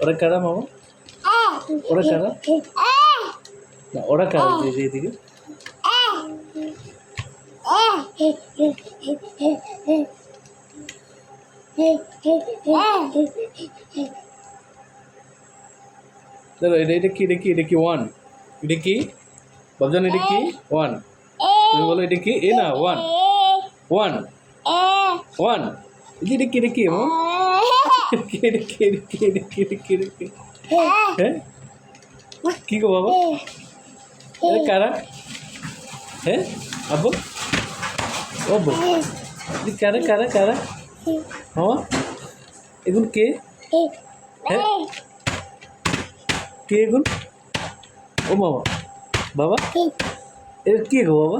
ওরা কারা মামা ওরা কারা না ওরা কারা এই যে এদিকে দাদা এটা এটা কি এটা কি এটা কি ওয়ান এটা কি বাবজান এটা কি ওয়ান তুমি বলো এটা কি? এ না ওয়ান ওয়ান ওয়ান এটা কি এটা কি হ্যাঁ? কি গো বাবা? কারা? হ্যাঁ? আব্বু? ও আব্বু কারা কারা কারা? মামা? এগুলো কে? হ্যাঁ? কে এগুলো ও মামা। বাবা? এটা কে গো বাবা?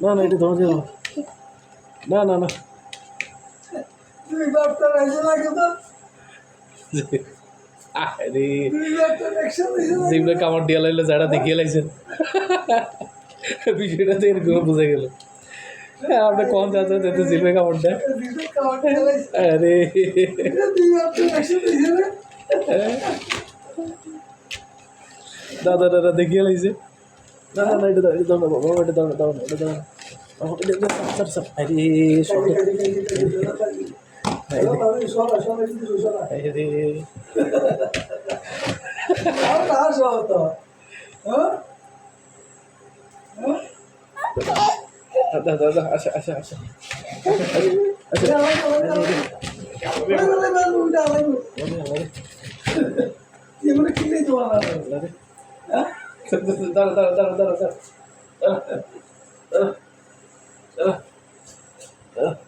না না এটা ধরে দিলাম না। না না দুই বাপটা এসে লাগে তো। আরে। দেখিয়ে গেল। হ্যাঁ, আমরা কম চাচ্ছেন যাতে জিপে কামড়টা দাদা দাদা দেখিয়ে লাগছে। Yang mana kita itu orang? Hah? 呵呵呵，到了到了到了到了到了，来了来了来了来了。